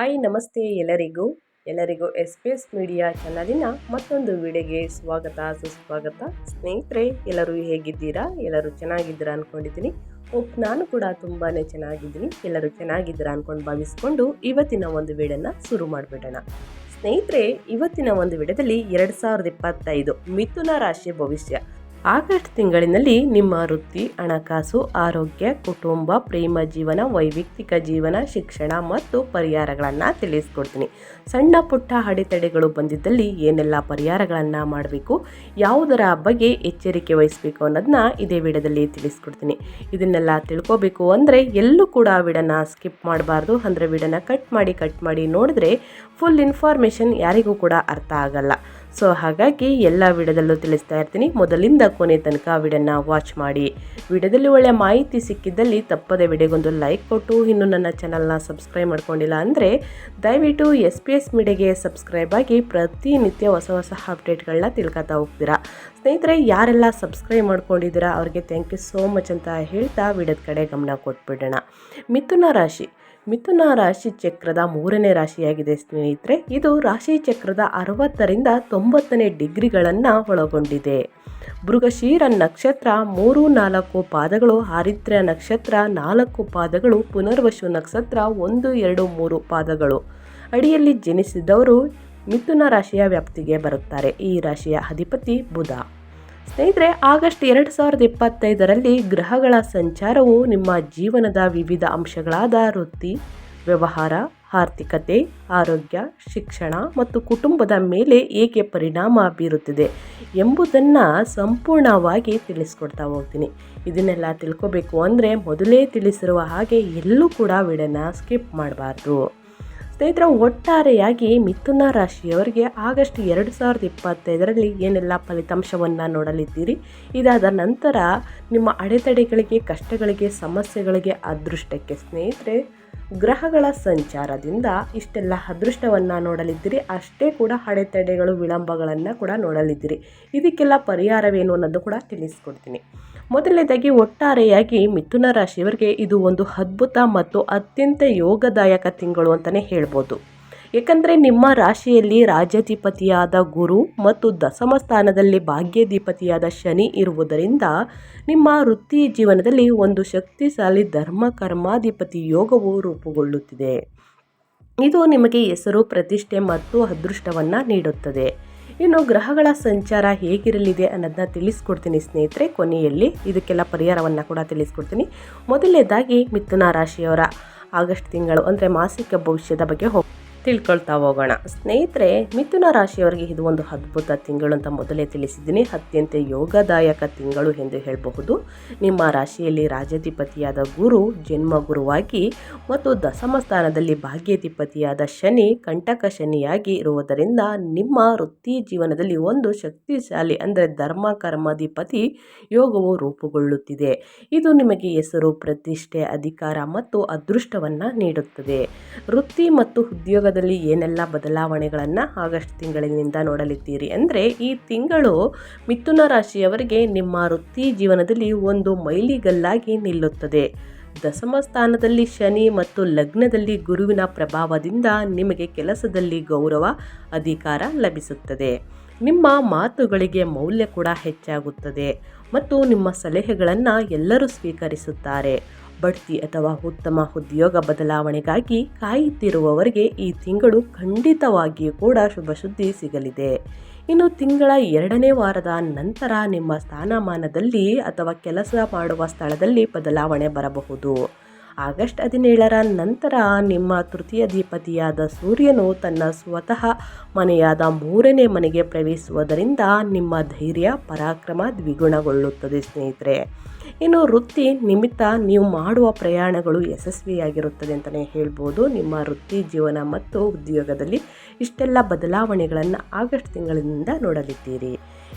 Hi, ನಮಸ್ತೆ ಎಲ್ಲರಿಗೂ. ಎಲ್ಲರಿಗೂ ಎಸ್ ಪಿ ಎಸ್ ಮೀಡಿಯಾ ಚಾನಲಿನ ಮತ್ತೊಂದು ವಿಡಿಯೋಗೆ ಸ್ವಾಗತ, ಸುಸ್ವಾಗತ. ಸ್ನೇಹಿತರೆ, ಎಲ್ಲರೂ ಹೇಗಿದ್ದೀರಾ? ಎಲ್ಲರೂ ಚೆನ್ನಾಗಿದ್ದೀರಾ ಅಂದ್ಕೊಂಡಿದ್ದೀನಿ ಓಕ್ ನಾನು ಕೂಡ ತುಂಬಾ ಚೆನ್ನಾಗಿದ್ದೀನಿ. ಎಲ್ಲರೂ ಚೆನ್ನಾಗಿದ್ದೀರಾ ಅಂದ್ಕೊಂಡು ಭಾವಿಸ್ಕೊಂಡು ಇವತ್ತಿನ ಒಂದು ವಿಡಿಯೋನ ಶುರು ಮಾಡಿಬಿಡೋಣ. ಸ್ನೇಹಿತರೆ, ಇವತ್ತಿನ ಒಂದು ವಿಡಿಯೋದಲ್ಲಿ ಎರಡು ಸಾವಿರದ ಇಪ್ಪತ್ತೈದು ಮಿಥುನ ರಾಶಿ ಭವಿಷ್ಯ. ಆಗಸ್ಟ್ ತಿಂಗಳಿನಲ್ಲಿ ನಿಮ್ಮ ವೃತ್ತಿ, ಹಣಕಾಸು, ಆರೋಗ್ಯ, ಕುಟುಂಬ, ಪ್ರೇಮ ಜೀವನ, ವೈಯಕ್ತಿಕ ಜೀವನ, ಶಿಕ್ಷಣ ಮತ್ತು ಪರಿಹಾರಗಳನ್ನು ತಿಳಿಸ್ಕೊಡ್ತೀನಿ. ಸಣ್ಣ ಪುಟ್ಟ ಅಡೆತಡೆಗಳು ಬಂದಿದ್ದಲ್ಲಿ ಏನೆಲ್ಲ ಪರಿಹಾರಗಳನ್ನು ಮಾಡಬೇಕು, ಯಾವುದರ ಬಗ್ಗೆ ಎಚ್ಚರಿಕೆ ವಹಿಸಬೇಕು ಅನ್ನೋದನ್ನ ಇದೇ ವಿಡದಲ್ಲಿ ತಿಳಿಸ್ಕೊಡ್ತೀನಿ. ಇದನ್ನೆಲ್ಲ ತಿಳ್ಕೊಬೇಕು ಅಂದರೆ ಎಲ್ಲೂ ಕೂಡ ವಿಡನ ಸ್ಕಿಪ್ ಮಾಡಬಾರ್ದು. ಅಂದರೆ ವಿಡನ ಕಟ್ ಮಾಡಿ ಕಟ್ ಮಾಡಿ ನೋಡಿದ್ರೆ ಫುಲ್ ಇನ್ಫಾರ್ಮೇಷನ್ ಯಾರಿಗೂ ಕೂಡ ಅರ್ಥ ಆಗಲ್ಲ. ಸೊ ಹಾಗಾಗಿ ಎಲ್ಲ ವಿಡಿಯೋದಲ್ಲೂ ತಿಳಿಸ್ತಾ ಇರ್ತೀನಿ. ಮೊದಲಿಂದ ಕೊನೆ ತನಕ ವಿಡಿಯೋನ ವಾಚ್ ಮಾಡಿ. ವಿಡಿಯೋದಲ್ಲಿ ಒಳ್ಳೆಯ ಮಾಹಿತಿ ಸಿಕ್ಕಿದ್ದಲ್ಲಿ ತಪ್ಪದೆ ವಿಡಿಯೋಗೊಂದು ಲೈಕ್ ಕೊಟ್ಟು, ಇನ್ನು ನನ್ನ ಚಾನಲ್ನ ಸಬ್ಸ್ಕ್ರೈಬ್ ಮಾಡ್ಕೊಂಡಿಲ್ಲ ಅಂದರೆ ದಯವಿಟ್ಟು ಎಸ್ ಪಿ ಎಸ್ ಮೀಡಿಯಾಗೆ ಸಬ್ಸ್ಕ್ರೈಬ್ ಆಗಿ ಪ್ರತಿನಿತ್ಯ ಹೊಸ ಹೊಸ ಅಪ್ಡೇಟ್ಗಳನ್ನ ತಿಳ್ಕೊತಾ ಹೋಗ್ತೀರಾ. ಸ್ನೇಹಿತರೆ, ಯಾರೆಲ್ಲ ಸಬ್ಸ್ಕ್ರೈಬ್ ಮಾಡ್ಕೊಂಡಿದ್ದೀರಾ, ಅವ್ರಿಗೆ ಥ್ಯಾಂಕ್ ಯು ಸೋ ಮಚ್ ಅಂತ ಹೇಳ್ತಾ ವಿಡಿಯೋದ ಕಡೆ ಗಮನ ಕೊಟ್ಬಿಡೋಣ. ಮಿಥುನ ರಾಶಿ. ಮಿಥುನ ರಾಶಿ ಚಕ್ರದ ಮೂರನೇ ರಾಶಿಯಾಗಿದೆ ಸ್ನೇಹಿತರೆ. ಇದು ರಾಶಿ ಚಕ್ರದ ಅರವತ್ತರಿಂದ ತೊಂಬತ್ತನೇ ಡಿಗ್ರಿಗಳನ್ನು ಒಳಗೊಂಡಿದೆ. ಮೃಗಶೀರ ನಕ್ಷತ್ರ ಮೂರು ನಾಲ್ಕು ಪಾದಗಳು ಹಾರಿತ್ರ ನಕ್ಷತ್ರ ನಾಲ್ಕು ಪಾದಗಳು, ಪುನರ್ವಶು ನಕ್ಷತ್ರ ಒಂದು, ಎರಡು, ಮೂರು ಪಾದಗಳು. ಅಡಿಯಲ್ಲಿ ಜನಿಸಿದವರು ಮಿಥುನ ರಾಶಿಯ ವ್ಯಾಪ್ತಿಗೆ ಬರುತ್ತಾರೆ. ಈ ರಾಶಿಯ ಅಧಿಪತಿ ಬುಧ. ಸ್ನೇಹಿತರೆ, ಆಗಸ್ಟ್ ಎರಡು ಸಾವಿರದ ಇಪ್ಪತ್ತೈದರಲ್ಲಿ ಗ್ರಹಗಳ ಸಂಚಾರವು ನಿಮ್ಮ ಜೀವನದ ವಿವಿಧ ಅಂಶಗಳಾದ ವೃತ್ತಿ, ವ್ಯವಹಾರ, ಆರ್ಥಿಕತೆ, ಆರೋಗ್ಯ, ಶಿಕ್ಷಣ ಮತ್ತು ಕುಟುಂಬದ ಮೇಲೆ ಏಕೆ ಪರಿಣಾಮ ಬೀರುತ್ತಿದೆ ಎಂಬುದನ್ನು ಸಂಪೂರ್ಣವಾಗಿ ತಿಳಿಸ್ಕೊಡ್ತಾ ಹೋಗ್ತೀನಿ. ಇದನ್ನೆಲ್ಲ ತಿಳ್ಕೊಬೇಕು ಅಂದರೆ ಮೊದಲೇ ತಿಳಿಸಿರುವ ಹಾಗೆ ಎಲ್ಲೂ ಕೂಡ ವಿಡನ್ನ ಸ್ಕಿಪ್ ಮಾಡಬಾರ್ದು. ಸ್ನೇಹಿತರ ಒಟ್ಟಾರೆಯಾಗಿ ಮಿಥುನ ರಾಶಿಯವರಿಗೆ ಆಗಸ್ಟ್ ಎರಡು ಸಾವಿರದ ಇಪ್ಪತ್ತೈದರಲ್ಲಿ ಏನೆಲ್ಲ ಫಲಿತಾಂಶವನ್ನು ನೋಡಲಿದ್ದೀರಿ? ಇದಾದ ನಂತರ ನಿಮ್ಮ ಅಡೆತಡೆಗಳಿಗೆ, ಕಷ್ಟಗಳಿಗೆ, ಸಮಸ್ಯೆಗಳಿಗೆ ಅದೃಷ್ಟಕ್ಕೆ ಸ್ನೇಹಿತರೆ, ಗ್ರಹಗಳ ಸಂಚಾರದಿಂದ ಇಷ್ಟೆಲ್ಲ ಅದೃಷ್ಟವನ್ನು ನೋಡಲಿದ್ದೀರಿ. ಅಷ್ಟೇ ಕೂಡ ಅಡೆತಡೆಗಳು, ವಿಳಂಬಗಳನ್ನು ಕೂಡ ನೋಡಲಿದ್ದೀರಿ. ಇದಕ್ಕೆಲ್ಲ ಪರಿಹಾರವೇನು ಅನ್ನೋದು ಕೂಡ ತಿಳಿಸ್ಕೊಡ್ತೀನಿ. ಮೊದಲನೇದಾಗಿ ಒಟ್ಟಾರೆಯಾಗಿ ಮಿಥುನ ರಾಶಿಯವರಿಗೆ ಇದು ಒಂದು ಅದ್ಭುತ ಮತ್ತು ಅತ್ಯಂತ ಯೋಗದಾಯಕ ತಿಂಗಳು ಅಂತಲೇ ಹೇಳ್ಬೋದು. ಏಕೆಂದರೆ ನಿಮ್ಮ ರಾಶಿಯಲ್ಲಿ ರಾಜ್ಯಾಧಿಪತಿಯಾದ ಗುರು ಮತ್ತು ದಶಮ ಸ್ಥಾನದಲ್ಲಿ ಭಾಗ್ಯಾಧಿಪತಿಯಾದ ಶನಿ ಇರುವುದರಿಂದ ನಿಮ್ಮ ವೃತ್ತಿ ಜೀವನದಲ್ಲಿ ಒಂದು ಶಕ್ತಿಶಾಲಿ ಧರ್ಮ ಕರ್ಮಾಧಿಪತಿ ಯೋಗವು ರೂಪುಗೊಳ್ಳುತ್ತಿದೆ. ಇದು ನಿಮಗೆ ಹೆಸರು, ಪ್ರತಿಷ್ಠೆ ಮತ್ತು ಅದೃಷ್ಟವನ್ನು ನೀಡುತ್ತದೆ. ಇನ್ನು ಗ್ರಹಗಳ ಸಂಚಾರ ಹೇಗಿರಲಿದೆ ಅನ್ನೋದನ್ನ ತಿಳಿಸ್ಕೊಡ್ತೀನಿ ಸ್ನೇಹಿತರೆ, ಕೊನೆಯಲ್ಲಿ ಇದಕ್ಕೆಲ್ಲ ಪರಿಹಾರವನ್ನು ಕೂಡ ತಿಳಿಸ್ಕೊಡ್ತೀನಿ. ಮೊದಲನೇದಾಗಿ ಮಿಥುನ ರಾಶಿಯವರ ಆಗಸ್ಟ್ ತಿಂಗಳು, ಅಂದರೆ ಮಾಸಿಕ ಭವಿಷ್ಯದ ಬಗ್ಗೆ ಹೋಗಿ ತಿಳ್ಕೊಳ್ತಾ ಹೋಗೋಣ. ಸ್ನೇಹಿತರೆ, ಮಿಥುನ ರಾಶಿಯವರಿಗೆ ಇದು ಒಂದು ಅದ್ಭುತ ತಿಂಗಳು ಅಂತ ಮೊದಲೇ ತಿಳಿಸಿದ್ದೀನಿ. ಅತ್ಯಂತ ಯೋಗದಾಯಕ ತಿಂಗಳು ಎಂದು ಹೇಳಬಹುದು. ನಿಮ್ಮ ರಾಶಿಯಲ್ಲಿ ರಾಜಾಧಿಪತಿಯಾದ ಗುರು, ಜನ್ಮ ಗುರುವಾಗಿ ಮತ್ತು ದಶಮ ಸ್ಥಾನದಲ್ಲಿ ಭಾಗ್ಯಾಧಿಪತಿಯಾದ ಶನಿ, ಕಂಟಕ ಶನಿಯಾಗಿ ಇರುವುದರಿಂದ ನಿಮ್ಮ ವೃತ್ತಿ ಜೀವನದಲ್ಲಿ ಒಂದು ಶಕ್ತಿಶಾಲಿ ಅಂದರೆ ಧರ್ಮ, ಕರ್ಮಾಧಿಪತಿ ಯೋಗವು ರೂಪುಗೊಳ್ಳುತ್ತಿದೆ. ಇದು ನಿಮಗೆ ಹೆಸರು, ಪ್ರತಿಷ್ಠೆ, ಅಧಿಕಾರ ಮತ್ತು ಅದೃಷ್ಟವನ್ನು ನೀಡುತ್ತದೆ. ವೃತ್ತಿ ಮತ್ತು ಉದ್ಯೋಗ ಏನೆಲ್ಲ ಬದಲಾವಣೆಗಳನ್ನು ಆಗಸ್ಟ್ ತಿಂಗಳಿನಿಂದ ನೋಡಲಿದ್ದೀರಿ ಅಂದರೆ, ಈ ತಿಂಗಳು ಮಿಥುನ ರಾಶಿಯವರಿಗೆ ನಿಮ್ಮ ವೃತ್ತಿ ಜೀವನದಲ್ಲಿ ಒಂದು ಮೈಲಿಗಲ್ಲಾಗಿ ನಿಲ್ಲುತ್ತದೆ. ದಶಮ ಸ್ಥಾನದಲ್ಲಿ ಶನಿ ಮತ್ತು ಲಗ್ನದಲ್ಲಿ ಗುರುವಿನ ಪ್ರಭಾವದಿಂದ ನಿಮಗೆ ಕೆಲಸದಲ್ಲಿ ಗೌರವ, ಅಧಿಕಾರ ಲಭಿಸುತ್ತದೆ. ನಿಮ್ಮ ಮಾತುಗಳಿಗೆ ಮೌಲ್ಯ ಕೂಡ ಹೆಚ್ಚಾಗುತ್ತದೆ ಮತ್ತು ನಿಮ್ಮ ಸಲಹೆಗಳನ್ನು ಎಲ್ಲರೂ ಸ್ವೀಕರಿಸುತ್ತಾರೆ. ಬಡ್ತಿ ಅಥವಾ ಉತ್ತಮ ಉದ್ಯೋಗ ಬದಲಾವಣೆಗಾಗಿ ಕಾಯುತ್ತಿರುವವರಿಗೆ ಈ ತಿಂಗಳು ಖಂಡಿತವಾಗಿಯೂ ಕೂಡ ಶುಭ ಸುದ್ದಿ ಸಿಗಲಿದೆ. ಇನ್ನು ತಿಂಗಳ ಎರಡನೇ ವಾರದ ನಂತರ ನಿಮ್ಮ ಸ್ಥಾನಮಾನದಲ್ಲಿ ಅಥವಾ ಕೆಲಸ ಮಾಡುವ ಸ್ಥಳದಲ್ಲಿ ಬದಲಾವಣೆ ಬರಬಹುದು. ಆಗಸ್ಟ್ ಹದಿನೇಳರ ನಂತರ ನಿಮ್ಮ ತೃತೀಯ ದೀಪತಿಯಾದ ಸೂರ್ಯನು ತನ್ನ ಸ್ವತಃ ಮನೆಯಾದ ಮೂರನೇ ಮನೆಗೆ ಪ್ರವೇಶಿಸುವುದರಿಂದ ನಿಮ್ಮ ಧೈರ್ಯ, ಪರಾಕ್ರಮ ದ್ವಿಗುಣಗೊಳ್ಳುತ್ತದೆ ಸ್ನೇಹಿತರೆ. ಇನ್ನು ವೃತ್ತಿ ನಿಮಿತ್ತ ನೀವು ಮಾಡುವ ಪ್ರಯಾಣಗಳು ಯಶಸ್ವಿಯಾಗಿರುತ್ತದೆ ಅಂತಲೇ ಹೇಳ್ಬೋದು. ನಿಮ್ಮ ವೃತ್ತಿ ಜೀವನ ಮತ್ತು ಉದ್ಯೋಗದಲ್ಲಿ ಇಷ್ಟೆಲ್ಲ ಬದಲಾವಣೆಗಳನ್ನು ಆಗಸ್ಟ್ ತಿಂಗಳಿನಿಂದ ನೋಡಲಿದ್ದೀರಿ.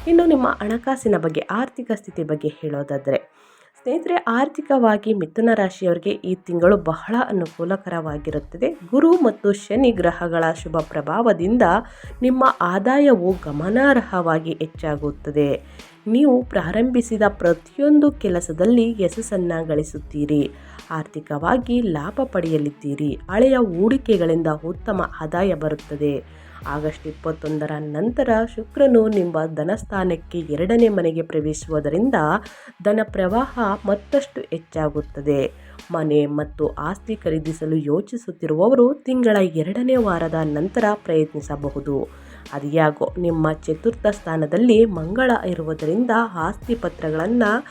ಇನ್ನು ನಿಮ್ಮ ಹಣಕಾಸಿನ ಬಗ್ಗೆ, ಆರ್ಥಿಕ ಸ್ಥಿತಿ ಬಗ್ಗೆ ಹೇಳೋದಾದರೆ ಸ್ನೇಹಿತರೆ, ಆರ್ಥಿಕವಾಗಿ ಮಿಥುನ ರಾಶಿಯವರಿಗೆ ಈ ತಿಂಗಳು ಬಹಳ ಅನುಕೂಲಕರವಾಗಿರುತ್ತದೆ. ಗುರು ಮತ್ತು ಶನಿ ಗ್ರಹಗಳ ಶುಭ ಪ್ರಭಾವದಿಂದ ನಿಮ್ಮ ಆದಾಯವು ಗಮನಾರ್ಹವಾಗಿ ಹೆಚ್ಚಾಗುತ್ತದೆ. ನೀವು ಪ್ರಾರಂಭಿಸಿದ ಪ್ರತಿಯೊಂದು ಕೆಲಸದಲ್ಲಿ ಯಶಸ್ಸನ್ನು ಗಳಿಸುತ್ತೀರಿ. ಆರ್ಥಿಕವಾಗಿ ಲಾಭ ಪಡೆಯಲಿದ್ದೀರಿ. ಹಳೆಯ ಹೂಡಿಕೆಗಳಿಂದ ಉತ್ತಮ ಆದಾಯ ಬರುತ್ತದೆ. ಆಗಸ್ಟ್ ಇಪ್ಪತ್ತೊಂದರ ನಂತರ ಶುಕ್ರನು ನಿಮ್ಮ ಧನಸ್ಥಾನಕ್ಕೆ ಎರಡನೇ ಮನೆಗೆ ಪ್ರವೇಶಿಸುವುದರಿಂದ ಧನ ಪ್ರವಾಹ ಮತ್ತಷ್ಟು ಹೆಚ್ಚಾಗುತ್ತದೆ. ಮನೆ ಮತ್ತು ಆಸ್ತಿ ಖರೀದಿಸಲು ಯೋಚಿಸುತ್ತಿರುವವರು ತಿಂಗಳ ಎರಡನೇ ವಾರದ ನಂತರ ಪ್ರಯತ್ನಿಸಬಹುದು. ಅದಿಯಾಗೋ ನಿಮ್ಮ ಚತುರ್ಥ ಸ್ಥಾನದಲ್ಲಿ ಮಂಗಳ ಇರುವುದರಿಂದ ಆಸ್ತಿ ಪತ್ರಗಳನ್ನು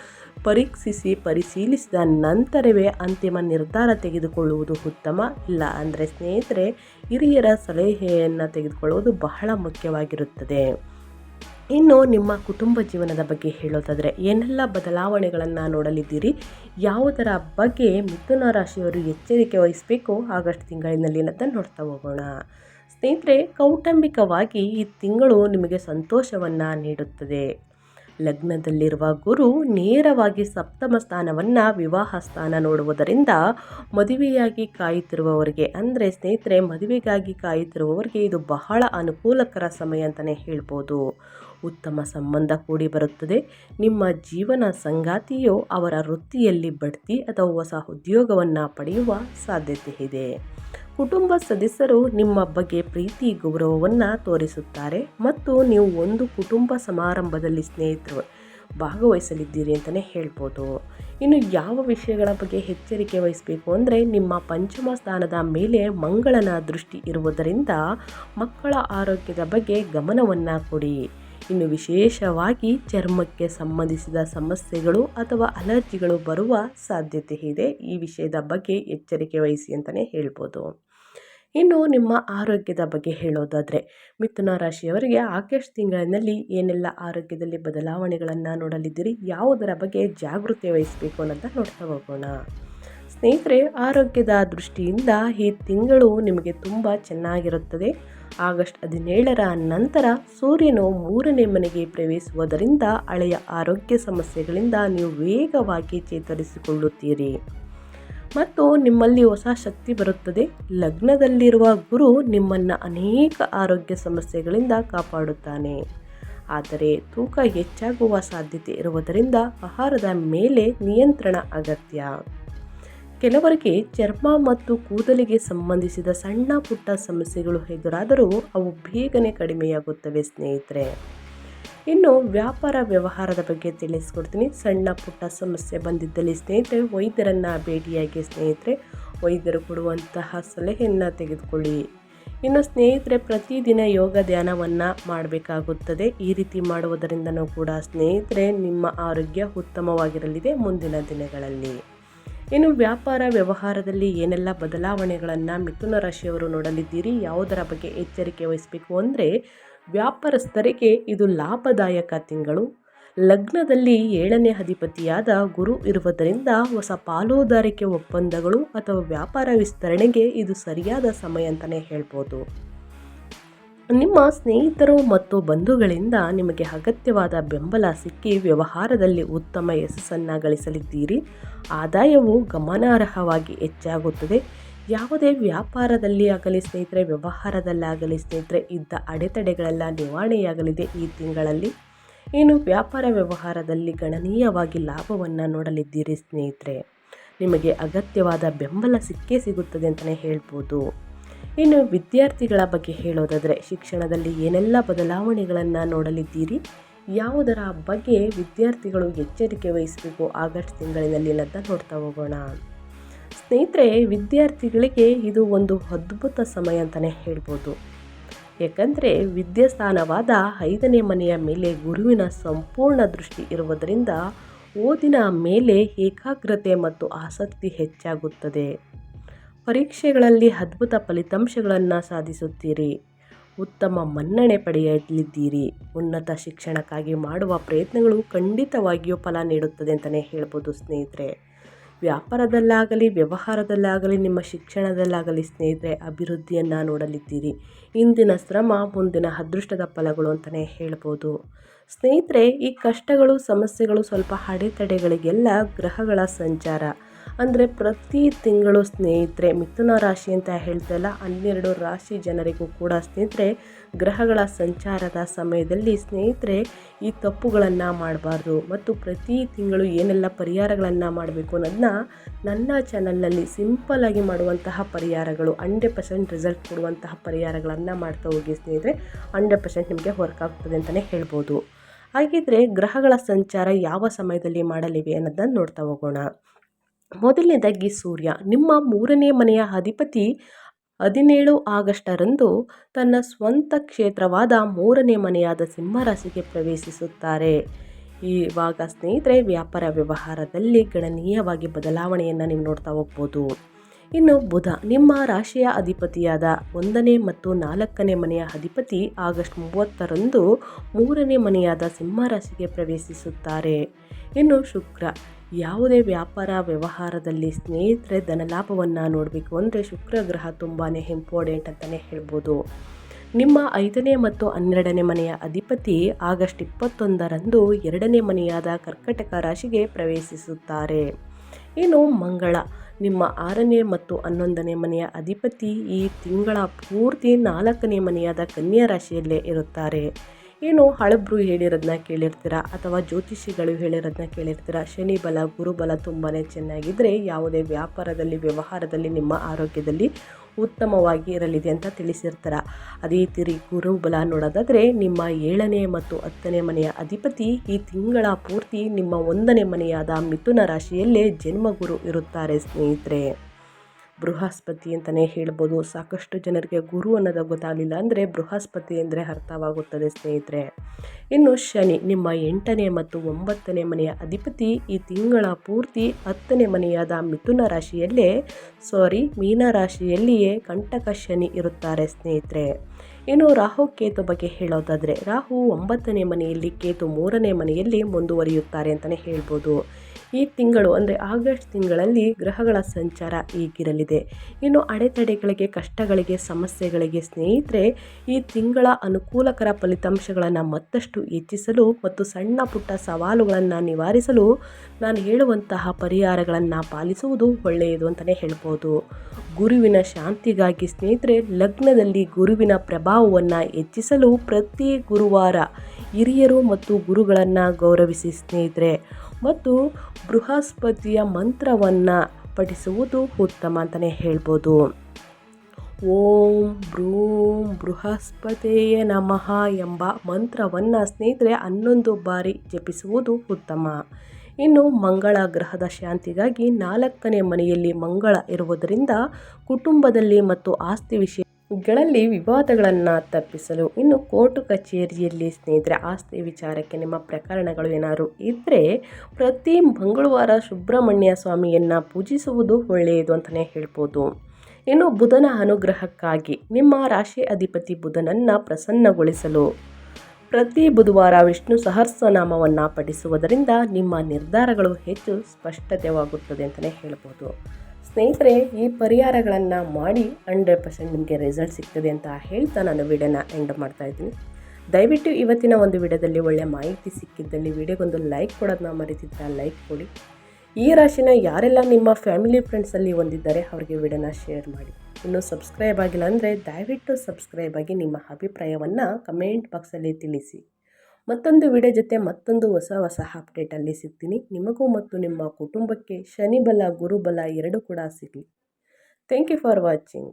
ಪರೀಕ್ಷಿಸಿ ಪರಿಶೀಲಿಸಿದ ನಂತರವೇ ಅಂತಿಮ ನಿರ್ಧಾರ ತೆಗೆದುಕೊಳ್ಳುವುದು ಉತ್ತಮ. ಇಲ್ಲ ಅಂದರೆ ಸ್ನೇಹಿತರೆ, ಹಿರಿಯರ ಸಲಹೆಯನ್ನು ತೆಗೆದುಕೊಳ್ಳುವುದು ಬಹಳ ಮುಖ್ಯವಾಗಿರುತ್ತದೆ. ಇನ್ನು ನಿಮ್ಮ ಕುಟುಂಬ ಜೀವನದ ಬಗ್ಗೆ ಹೇಳೋದಾದರೆ, ಏನೆಲ್ಲ ಬದಲಾವಣೆಗಳನ್ನು ನೋಡಲಿದ್ದೀರಿ? ಯಾವುದರ ಬಗ್ಗೆ ಮಿಥುನ ರಾಶಿಯವರು ಎಚ್ಚರಿಕೆ ವಹಿಸಬೇಕು? ಆಗಸ್ಟ್ ತಿಂಗಳಿನಲ್ಲಿ ಅನ್ನೋದನ್ನು ನೋಡ್ತಾ ಹೋಗೋಣ. ಸ್ನೇಹಿತರೆ, ಕೌಟುಂಬಿಕವಾಗಿ ಈ ತಿಂಗಳು ನಿಮಗೆ ಸಂತೋಷವನ್ನು ನೀಡುತ್ತದೆ. ಲಗ್ನದಲ್ಲಿರುವ ಗುರು ನೇರವಾಗಿ ಸಪ್ತಮ ಸ್ಥಾನವನ್ನು ವಿವಾಹ ಸ್ಥಾನ ನೋಡುವುದರಿಂದ ಮದುವೆಯಾಗಿ ಕಾಯುತ್ತಿರುವವರಿಗೆ, ಅಂದರೆ ಸ್ನೇಹಿತರೆ, ಮದುವೆಗಾಗಿ ಕಾಯುತ್ತಿರುವವರಿಗೆ ಇದು ಬಹಳ ಅನುಕೂಲಕರ ಸಮಯ ಅಂತಲೇ ಹೇಳ್ಬೋದು. ಉತ್ತಮ ಸಂಬಂಧ ಕೂಡಿ ಬರುತ್ತದೆ. ನಿಮ್ಮ ಜೀವನ ಸಂಗಾತಿಯು ಅವರ ವೃತ್ತಿಯಲ್ಲಿ ಬಡ್ತಿ ಅಥವಾ ಹೊಸ ಉದ್ಯೋಗವನ್ನು ಪಡೆಯುವ ಸಾಧ್ಯತೆ ಇದೆ. ಕುಟುಂಬ ಸದಸ್ಯರು ನಿಮ್ಮ ಬಗ್ಗೆ ಪ್ರೀತಿ, ಗೌರವವನ್ನು ತೋರಿಸುತ್ತಾರೆ ಮತ್ತು ನೀವು ಒಂದು ಕುಟುಂಬ ಸಮಾರಂಭದಲ್ಲಿ ಸ್ನೇಹಿತರು ಭಾಗವಹಿಸಲಿದ್ದೀರಿ ಅಂತಲೇ ಹೇಳ್ಬೋದು. ಇನ್ನು ಯಾವ ವಿಷಯಗಳ ಬಗ್ಗೆ ಎಚ್ಚರಿಕೆ ವಹಿಸಬೇಕು ಅಂದರೆ ನಿಮ್ಮ ಪಂಚಮ ಸ್ಥಾನದ ಮೇಲೆ ಮಂಗಳನ ದೃಷ್ಟಿ ಇರುವುದರಿಂದ ಮಕ್ಕಳ ಆರೋಗ್ಯದ ಬಗ್ಗೆ ಗಮನವನ್ನು ಕೊಡಿ. ಇನ್ನು ವಿಶೇಷವಾಗಿ ಚರ್ಮಕ್ಕೆ ಸಂಬಂಧಿಸಿದ ಸಮಸ್ಯೆಗಳು ಅಥವಾ ಅಲರ್ಜಿಗಳು ಬರುವ ಸಾಧ್ಯತೆ ಇದೆ. ಈ ವಿಷಯದ ಬಗ್ಗೆ ಎಚ್ಚರಿಕೆ ವಹಿಸಿ ಅಂತಲೇ ಹೇಳ್ಬೋದು. ಇನ್ನು ನಿಮ್ಮ ಆರೋಗ್ಯದ ಬಗ್ಗೆ ಹೇಳೋದಾದರೆ, ಮಿಥುನ ರಾಶಿಯವರಿಗೆ ಆಗಸ್ಟ್ ತಿಂಗಳಿನಲ್ಲಿ ಏನೆಲ್ಲ ಆರೋಗ್ಯದಲ್ಲಿ ಬದಲಾವಣೆಗಳನ್ನು ನೋಡಲಿದ್ದೀರಿ, ಯಾವುದರ ಬಗ್ಗೆ ಜಾಗೃತಿ ವಹಿಸಬೇಕು ಅನ್ನೋದನ್ನ ನೋಡ್ತಾ ಹೋಗೋಣ. ಸ್ನೇಹಿತರೆ, ಆರೋಗ್ಯದ ದೃಷ್ಟಿಯಿಂದ ಈ ತಿಂಗಳು ನಿಮಗೆ ತುಂಬ ಚೆನ್ನಾಗಿರುತ್ತದೆ. ಆಗಸ್ಟ್ ಹದಿನೇಳರ ನಂತರ ಸೂರ್ಯನು ಮೂರನೇ ಮನೆಗೆ ಪ್ರವೇಶಿಸುವುದರಿಂದ ಹಳೆಯ ಆರೋಗ್ಯ ಸಮಸ್ಯೆಗಳಿಂದ ನೀವು ವೇಗವಾಗಿ ಚೇತರಿಸಿಕೊಳ್ಳುತ್ತೀರಿ. ಮತ್ತು ನಿಮ್ಮಲ್ಲಿ ಹೊಸ ಶಕ್ತಿ ಬರುತ್ತದೆ. ಲಗ್ನದಲ್ಲಿರುವ ಗುರು ನಿಮ್ಮನ್ನು ಅನೇಕ ಆರೋಗ್ಯ ಸಮಸ್ಯೆಗಳಿಂದ ಕಾಪಾಡುತ್ತಾನೆ. ಆದರೆ ತೂಕ ಹೆಚ್ಚಾಗುವ ಸಾಧ್ಯತೆ ಇರುವುದರಿಂದ ಆಹಾರದ ಮೇಲೆ ನಿಯಂತ್ರಣ ಅಗತ್ಯ. ಕೆಲವರಿಗೆ ಚರ್ಮ ಮತ್ತು ಕೂದಲಿಗೆ ಸಂಬಂಧಿಸಿದ ಸಣ್ಣ ಪುಟ್ಟ ಸಮಸ್ಯೆಗಳು ಎದುರಾದರೂ ಅವು ಬೇಗನೆ ಕಡಿಮೆಯಾಗುತ್ತವೆ ಸ್ನೇಹಿತರೆ. ಇನ್ನು ವ್ಯಾಪಾರ ವ್ಯವಹಾರದ ಬಗ್ಗೆ ತಿಳಿಸ್ಕೊಡ್ತೀನಿ. ಸಣ್ಣ ಪುಟ್ಟ ಸಮಸ್ಯೆ ಬಂದಿದ್ದಲ್ಲಿ ಸ್ನೇಹಿತರೆ, ವೈದ್ಯರನ್ನು ಭೇಟಿಯಾಗಿ ಸ್ನೇಹಿತರೆ, ವೈದ್ಯರು ಕೊಡುವಂತಹ ಸಲಹೆಯನ್ನು ತೆಗೆದುಕೊಳ್ಳಿ. ಇನ್ನು ಸ್ನೇಹಿತರೆ, ಪ್ರತಿದಿನ ಯೋಗ ಧ್ಯಾನವನ್ನು ಮಾಡಬೇಕಾಗುತ್ತದೆ. ಈ ರೀತಿ ಮಾಡುವುದರಿಂದನೂ ಕೂಡ ಸ್ನೇಹಿತರೆ, ನಿಮ್ಮ ಆರೋಗ್ಯ ಉತ್ತಮವಾಗಿರಲಿದೆ ಮುಂದಿನ ದಿನಗಳಲ್ಲಿ. ಇನ್ನು ವ್ಯಾಪಾರ ವ್ಯವಹಾರದಲ್ಲಿ ಏನೆಲ್ಲ ಬದಲಾವಣೆಗಳನ್ನು ಮಿಥುನ ರಾಶಿಯವರು ನೋಡಲಿದ್ದೀರಿ, ಯಾವುದರ ಬಗ್ಗೆ ಎಚ್ಚರಿಕೆ ವಹಿಸಬೇಕು ಅಂದರೆ ವ್ಯಾಪಾರಸ್ಥರಿಗೆ ಇದು ಲಾಭದಾಯಕ ತಿಂಗಳು. ಲಗ್ನದಲ್ಲಿ ಏಳನೇ ಅಧಿಪತಿಯಾದ ಗುರು ಇರುವುದರಿಂದ ಹೊಸ ಪಾಲುದಾರಿಕೆ ಒಪ್ಪಂದಗಳು ಅಥವಾ ವ್ಯಾಪಾರ ವಿಸ್ತರಣೆಗೆ ಇದು ಸರಿಯಾದ ಸಮಯ ಅಂತಲೇ ಹೇಳ್ಬೋದು. ನಿಮ್ಮ ಸ್ನೇಹಿತರು ಮತ್ತು ಬಂಧುಗಳಿಂದ ನಿಮಗೆ ಅಗತ್ಯವಾದ ಬೆಂಬಲ ಸಿಕ್ಕಿ ವ್ಯವಹಾರದಲ್ಲಿ ಉತ್ತಮ ಯಶಸ್ಸನ್ನು ಗಳಿಸಲಿದ್ದೀರಿ. ಆದಾಯವು ಗಮನಾರ್ಹವಾಗಿ ಹೆಚ್ಚಾಗುತ್ತದೆ. ಯಾವುದೇ ವ್ಯಾಪಾರದಲ್ಲಿ ಆಗಲಿ ಸ್ನೇಹಿತರೆ ವ್ಯವಹಾರದಲ್ಲಾಗಲಿ ಸ್ನೇಹಿತರೆ ಇದ್ದ ಅಡೆತಡೆಗಳೆಲ್ಲ ನಿವಾರಣೆಯಾಗಲಿದೆ ಈ ತಿಂಗಳಲ್ಲಿ. ಇನ್ನು ವ್ಯಾಪಾರ ವ್ಯವಹಾರದಲ್ಲಿ ಗಣನೀಯವಾಗಿ ಲಾಭವನ್ನು ನೋಡಲಿದ್ದೀರಿ ಸ್ನೇಹಿತರೆ? ನಿಮಗೆ ಅಗತ್ಯವಾದ ಬೆಂಬಲ ಸಿಕ್ಕೇ ಸಿಗುತ್ತದೆ ಅಂತಲೇ ಹೇಳ್ಬೋದು. ಇನ್ನು ವಿದ್ಯಾರ್ಥಿಗಳ ಬಗ್ಗೆ ಹೇಳೋದಾದರೆ, ಶಿಕ್ಷಣದಲ್ಲಿ ಏನೆಲ್ಲ ಬದಲಾವಣೆಗಳನ್ನು ನೋಡಲಿದ್ದೀರಿ? ಯಾವುದರ ಬಗ್ಗೆ ವಿದ್ಯಾರ್ಥಿಗಳು ಎಚ್ಚರಿಕೆ ವಹಿಸಬೇಕು? ಆಗಸ್ಟ್ ತಿಂಗಳಿನಲ್ಲಿ ಅಂತ ನೋಡ್ತಾ ಹೋಗೋಣ. ಸ್ನೇಹಿತರೆ, ವಿದ್ಯಾರ್ಥಿಗಳಿಗೆ ಇದು ಒಂದು ಅದ್ಭುತ ಸಮಯ ಅಂತಲೇ ಹೇಳ್ಬೋದು. ಯಾಕಂದರೆ ವಿದ್ಯಾಸ್ಥಾನವಾದ ಐದನೇ ಮನೆಯ ಮೇಲೆ ಗುರುವಿನ ಸಂಪೂರ್ಣ ದೃಷ್ಟಿ ಇರುವುದರಿಂದ ಓದಿನ ಮೇಲೆ ಏಕಾಗ್ರತೆ ಮತ್ತು ಆಸಕ್ತಿ ಹೆಚ್ಚಾಗುತ್ತದೆ. ಪರೀಕ್ಷೆಗಳಲ್ಲಿ ಅದ್ಭುತ ಫಲಿತಾಂಶಗಳನ್ನು ಸಾಧಿಸುತ್ತೀರಿ. ಉತ್ತಮ ಮನ್ನಣೆ ಪಡೆಯಲಿದ್ದೀರಿ. ಉನ್ನತ ಶಿಕ್ಷಣಕ್ಕಾಗಿ ಮಾಡುವ ಪ್ರಯತ್ನಗಳು ಖಂಡಿತವಾಗಿಯೂ ಫಲ ನೀಡುತ್ತದೆ ಅಂತಲೇ ಹೇಳ್ಬೋದು ಸ್ನೇಹಿತರೆ. ವ್ಯಾಪಾರದಲ್ಲಾಗಲಿ, ವ್ಯವಹಾರದಲ್ಲಾಗಲಿ, ನಿಮ್ಮ ಶಿಕ್ಷಣದಲ್ಲಾಗಲಿ ಸ್ನೇಹಿತರೆ, ಅಭಿವೃದ್ಧಿಯನ್ನು ನೋಡಲಿದ್ದೀರಿ. ಇಂದಿನ ಶ್ರಮ ಮುಂದಿನ ಅದೃಷ್ಟದ ಫಲಗಳು ಅಂತಲೇ ಹೇಳ್ಬೋದು. ಸ್ನೇಹಿತರೆ, ಈ ಕಷ್ಟಗಳು, ಸಮಸ್ಯೆಗಳು ಸ್ವಲ್ಪ ಅಡೆತಡೆಗಳಿಗೆಲ್ಲ ಗ್ರಹಗಳ ಸಂಚಾರ. ಅಂದರೆ ಪ್ರತಿ ತಿಂಗಳು ಸ್ನೇಹಿತರೆ, ಮಿಥುನ ರಾಶಿ ಅಂತ ಹೇಳ್ತಲ್ಲ ಹನ್ನೆರಡು ರಾಶಿ ಜನರಿಗೂ ಕೂಡ ಸ್ನೇಹಿತರೆ, ಗ್ರಹಗಳ ಸಂಚಾರದ ಸಮಯದಲ್ಲಿ ಸ್ನೇಹಿತರೆ, ಈ ತಪ್ಪುಗಳನ್ನು ಮಾಡಬಾರ್ದು ಮತ್ತು ಪ್ರತಿ ತಿಂಗಳು ಏನೆಲ್ಲ ಪರಿಹಾರಗಳನ್ನು ಮಾಡಬೇಕು ಅನ್ನೋದನ್ನ ನನ್ನ ಚಾನಲ್ನಲ್ಲಿ ಸಿಂಪಲ್ಲಾಗಿ ಮಾಡುವಂತಹ ಪರಿಹಾರಗಳು, ಹಂಡ್ರೆಡ್ ಪರ್ಸೆಂಟ್ ರಿಸಲ್ಟ್ ಕೊಡುವಂತಹ ಪರಿಹಾರಗಳನ್ನು ಮಾಡ್ತಾ ಹೋಗಿ ಸ್ನೇಹಿತರೆ, ಹಂಡ್ರೆಡ್ ಪರ್ಸೆಂಟ್ ನಿಮಗೆ ವರ್ಕ್ ಆಗ್ತದೆ ಅಂತಲೇ ಹೇಳ್ಬೋದು. ಹಾಗಿದ್ರೆ ಗ್ರಹಗಳ ಸಂಚಾರ ಯಾವ ಸಮಯದಲ್ಲಿ ಮಾಡಲಿವೆ ಅನ್ನೋದನ್ನ ನೋಡ್ತಾ ಹೋಗೋಣ. ಮೊದಲನೇದಾಗಿ ಸೂರ್ಯ. ನಿಮ್ಮ ಮೂರನೇ ಮನೆಯ ಅಧಿಪತಿ ಹದಿನೇಳು ಆಗಸ್ಟರಂದು ತನ್ನ ಸ್ವಂತ ಕ್ಷೇತ್ರವಾದ ಮೂರನೇ ಮನೆಯಾದ ಸಿಂಹರಾಶಿಗೆ ಪ್ರವೇಶಿಸುತ್ತಾರೆ. ಇವಾಗ ಸ್ನೇಹಿತರೆ, ವ್ಯಾಪಾರ ವ್ಯವಹಾರದಲ್ಲಿ ಗಣನೀಯವಾಗಿ ಬದಲಾವಣೆಯನ್ನು ನೀವು ನೋಡ್ತಾ ಹೋಗ್ಬೋದು. ಇನ್ನು ಬುಧ, ನಿಮ್ಮ ರಾಶಿಯ ಅಧಿಪತಿಯಾದ ಒಂದನೇ ಮತ್ತು ನಾಲ್ಕನೇ ಮನೆಯ ಅಧಿಪತಿ ಆಗಸ್ಟ್ ಮೂವತ್ತರಂದು ಮೂರನೇ ಮನೆಯಾದ ಸಿಂಹರಾಶಿಗೆ ಪ್ರವೇಶಿಸುತ್ತಾರೆ. ಇನ್ನು ಶುಕ್ರ ಯಾವುದೇ ವ್ಯಾಪಾರ ವ್ಯವಹಾರದಲ್ಲಿ ಸ್ನೇಹಿತರೆ, ಧನಲಾಭವನ್ನು ನೋಡಬೇಕು ಅಂದರೆ ಶುಕ್ರ ಗ್ರಹ ತುಂಬಾ ಇಂಪಾರ್ಟೆಂಟ್ ಅಂತಲೇ ಹೇಳ್ಬೋದು. ನಿಮ್ಮ ಐದನೇ ಮತ್ತು ಹನ್ನೆರಡನೇ ಮನೆಯ ಅಧಿಪತಿ ಆಗಸ್ಟ್ ಇಪ್ಪತ್ತೊಂದರಂದು ಎರಡನೇ ಮನೆಯಾದ ಕರ್ಕಟಕ ರಾಶಿಗೆ ಪ್ರವೇಶಿಸುತ್ತಾರೆ. ಇನ್ನು ಮಂಗಳ, ನಿಮ್ಮ ಆರನೇ ಮತ್ತು ಹನ್ನೊಂದನೇ ಮನೆಯ ಅಧಿಪತಿ ಈ ತಿಂಗಳ ಪೂರ್ತಿ ನಾಲ್ಕನೇ ಮನೆಯಾದ ಕನ್ಯಾ ರಾಶಿಯಲ್ಲೇ ಇರುತ್ತಾರೆ. ಏನು ಹಳಬ್ರು ಹೇಳಿರೋದನ್ನ ಕೇಳಿರ್ತೀರ? ಅಥವಾ ಜ್ಯೋತಿಷಿಗಳು ಹೇಳಿರೋದನ್ನ ಕೇಳಿರ್ತೀರ? ಶನಿ ಬಲ ಗುರುಬಲ ತುಂಬಾ ಚೆನ್ನಾಗಿದ್ದರೆ ಯಾವುದೇ ವ್ಯಾಪಾರದಲ್ಲಿ, ವ್ಯವಹಾರದಲ್ಲಿ, ನಿಮ್ಮ ಆರೋಗ್ಯದಲ್ಲಿ ಉತ್ತಮವಾಗಿ ಇರಲಿದೆ ಅಂತ ತಿಳಿಸಿರ್ತಾರೆ? ಅದೇ ತಿರಿ ಗುರುಬಲ ನೋಡೋದಾದರೆ ನಿಮ್ಮ ಏಳನೇ ಮತ್ತು ಹತ್ತನೇ ಮನೆಯ ಅಧಿಪತಿ ಈ ತಿಂಗಳ ಪೂರ್ತಿ ನಿಮ್ಮ ಒಂದನೇ ಮನೆಯಾದ ಮಿಥುನ ರಾಶಿಯಲ್ಲೇ ಜನ್ಮಗುರು ಇರುತ್ತಾರೆ ಸ್ನೇಹಿತರೆ. ಬೃಹಸ್ಪತಿ ಅಂತಲೇ ಹೇಳ್ಬೋದು. ಸಾಕಷ್ಟು ಜನರಿಗೆ ಗುರು ಅನ್ನೋದು ಗೊತ್ತಾಗಲಿಲ್ಲ ಅಂದರೆ ಬೃಹಸ್ಪತಿ ಅಂದರೆ ಅರ್ಥವಾಗುತ್ತದೆ, ಸ್ನೇಹಿತರೆ. ಇನ್ನು ಶನಿ, ನಿಮ್ಮ ಎಂಟನೇ ಮತ್ತು ಒಂಬತ್ತನೇ ಮನೆಯ ಅಧಿಪತಿ. ಈ ತಿಂಗಳ ಪೂರ್ತಿ ಹತ್ತನೇ ಮನೆಯಾದ ಮಿಥುನ ರಾಶಿಯಲ್ಲೇ ಸಾರಿ ಮೀನ ರಾಶಿಯಲ್ಲಿಯೇ ಕಂಟಕ ಶನಿ ಇರುತ್ತಾರೆ, ಸ್ನೇಹಿತರೆ. ಇನ್ನು ರಾಹು ಕೇತು ಬಗ್ಗೆ ಹೇಳೋದಾದರೆ, ರಾಹು ಒಂಬತ್ತನೇ ಮನೆಯಲ್ಲಿ, ಕೇತು ಮೂರನೇ ಮನೆಯಲ್ಲಿ ಮುಂದುವರಿಯುತ್ತಾರೆ ಅಂತಲೇ ಹೇಳ್ಬೋದು. ಈ ತಿಂಗಳು ಅಂದರೆ ಆಗಸ್ಟ್ ತಿಂಗಳಲ್ಲಿ ಗ್ರಹಗಳ ಸಂಚಾರ ಈಗಿರಲಿದೆ. ಇನ್ನು ಅಡೆತಡೆಗಳಿಗೆ, ಕಷ್ಟಗಳಿಗೆ, ಸಮಸ್ಯೆಗಳಿಗೆ ಸ್ನೇಹಿತರೆ, ಈ ತಿಂಗಳ ಅನುಕೂಲಕರ ಫಲಿತಾಂಶಗಳನ್ನು ಮತ್ತಷ್ಟು ಹೆಚ್ಚಿಸಲು ಮತ್ತು ಸಣ್ಣ ಪುಟ್ಟ ಸವಾಲುಗಳನ್ನು ನಿವಾರಿಸಲು ನಾನು ಹೇಳುವಂತಹ ಪರಿಹಾರಗಳನ್ನು ಪಾಲಿಸುವುದು ಒಳ್ಳೆಯದು ಅಂತಲೇ ಹೇಳ್ಬೋದು. ಗುರುವಿನ ಶಾಂತಿಗಾಗಿ ಸ್ನೇಹಿತರೆ, ಲಗ್ನದಲ್ಲಿ ಗುರುವಿನ ಪ್ರಭಾವವನ್ನು ಹೆಚ್ಚಿಸಲು ಪ್ರತಿ ಗುರುವಾರ ಹಿರಿಯರು ಮತ್ತು ಗುರುಗಳನ್ನು ಗೌರವಿಸಿ ಸ್ನೇಹಿತರೆ ಮತ್ತು ಬೃಹಸ್ಪತಿಯ ಮಂತ್ರವನ್ನು ಪಠಿಸುವುದು ಉತ್ತಮ ಅಂತಲೇ ಹೇಳ್ಬೋದು. ಓಂ ಬ್ರೂಂ ಬೃಹಸ್ಪತಿಯೇ ನಮಃ ಎಂಬ ಮಂತ್ರವನ್ನು ಸ್ನೇಹಿತರೆ ಹನ್ನೊಂದು ಬಾರಿ ಜಪಿಸುವುದು ಉತ್ತಮ. ಇನ್ನು ಮಂಗಳ ಗ್ರಹದ ಶಾಂತಿಗಾಗಿ ನಾಲ್ಕನೇ ಮನೆಯಲ್ಲಿ ಮಂಗಳ ಇರುವುದರಿಂದ ಕುಟುಂಬದಲ್ಲಿ ಮತ್ತು ಆಸ್ತಿ ವಿಷಯ ಗಳಲ್ಲಿ ವಿವಾದಗಳನ್ನು ತಪ್ಪಿಸಲು ಇನ್ನು ಕೋರ್ಟು ಕಚೇರಿಯಲ್ಲಿ ಸ್ನೇಹಿತರೆ, ಆಸ್ತಿ ವಿಚಾರಕ್ಕೆ ನಿಮ್ಮ ಪ್ರಕರಣಗಳು ಏನಾದರೂ ಇದ್ದರೆ ಪ್ರತಿ ಮಂಗಳವಾರ ಸುಬ್ರಹ್ಮಣ್ಯ ಸ್ವಾಮಿಯನ್ನು ಪೂಜಿಸುವುದು ಒಳ್ಳೆಯದು ಅಂತಲೇ ಹೇಳ್ಬೋದು. ಇನ್ನು ಬುಧನ ಅನುಗ್ರಹಕ್ಕಾಗಿ ನಿಮ್ಮ ರಾಶಿ ಅಧಿಪತಿ ಬುಧನನ್ನು ಪ್ರಸನ್ನಗೊಳಿಸಲು ಪ್ರತಿ ಬುಧವಾರ ವಿಷ್ಣು ಸಹಸ್ರನಾಮವನ್ನು ಪಠಿಸುವುದರಿಂದ ನಿಮ್ಮ ನಿರ್ಧಾರಗಳು ಹೆಚ್ಚು ಸ್ಪಷ್ಟತೆವಾಗುತ್ತದೆ ಅಂತಲೇ ಹೇಳ್ಬೋದು. ಸ್ನೇಹಿತರೆ, ಈ ಪರಿಹಾರಗಳನ್ನು ಮಾಡಿ ಹಂಡ್ರೆಡ್ ಪರ್ಸೆಂಟ್ ನಿಮಗೆ ರಿಸಲ್ಟ್ ಸಿಗ್ತದೆ ಅಂತ ಹೇಳ್ತಾ ನಾನು ವಿಡಿಯೋನ ಎಂಡ್ ಮಾಡ್ತಾ ಇದ್ದೀನಿ. ದಯವಿಟ್ಟು ಇವತ್ತಿನ ಒಂದು ವಿಡಿಯೋದಲ್ಲಿ ಒಳ್ಳೆಯ ಮಾಹಿತಿ ಸಿಕ್ಕಿದ್ದಲ್ಲಿ ವಿಡಿಯೋಗೊಂದು ಲೈಕ್ ಕೊಡೋದನ್ನ ಮರಿತಿದ್ರೆ ಲೈಕ್ ಕೊಡಿ. ಈ ರಾಶಿನ ಯಾರೆಲ್ಲ ನಿಮ್ಮ ಫ್ಯಾಮಿಲಿ ಫ್ರೆಂಡ್ಸಲ್ಲಿ ಹೊಂದಿದ್ದಾರೆ ಅವರಿಗೆ ವಿಡಿಯೋನ ಶೇರ್ ಮಾಡಿ. ಇನ್ನೂ ಸಬ್ಸ್ಕ್ರೈಬ್ ಆಗಿಲ್ಲ ಅಂದರೆ ದಯವಿಟ್ಟು ಸಬ್ಸ್ಕ್ರೈಬ್ ಆಗಿ ನಿಮ್ಮ ಅಭಿಪ್ರಾಯವನ್ನು ಕಮೆಂಟ್ ಬಾಕ್ಸಲ್ಲಿ ತಿಳಿಸಿ. ಮತ್ತೊಂದು ವಿಡಿಯೋ ಜೊತೆ ಮತ್ತೊಂದು ಹೊಸ ಹೊಸ ಅಪ್ಡೇಟಲ್ಲಿ ಸಿಗ್ತೀನಿ. ನಿಮಗೂ ಮತ್ತು ನಿಮ್ಮ ಕುಟುಂಬಕ್ಕೆ ಶನಿಬಲ, ಗುರುಬಲ ಎರಡೂ ಕೂಡ ಸಿಗಲಿ. Thank you for watching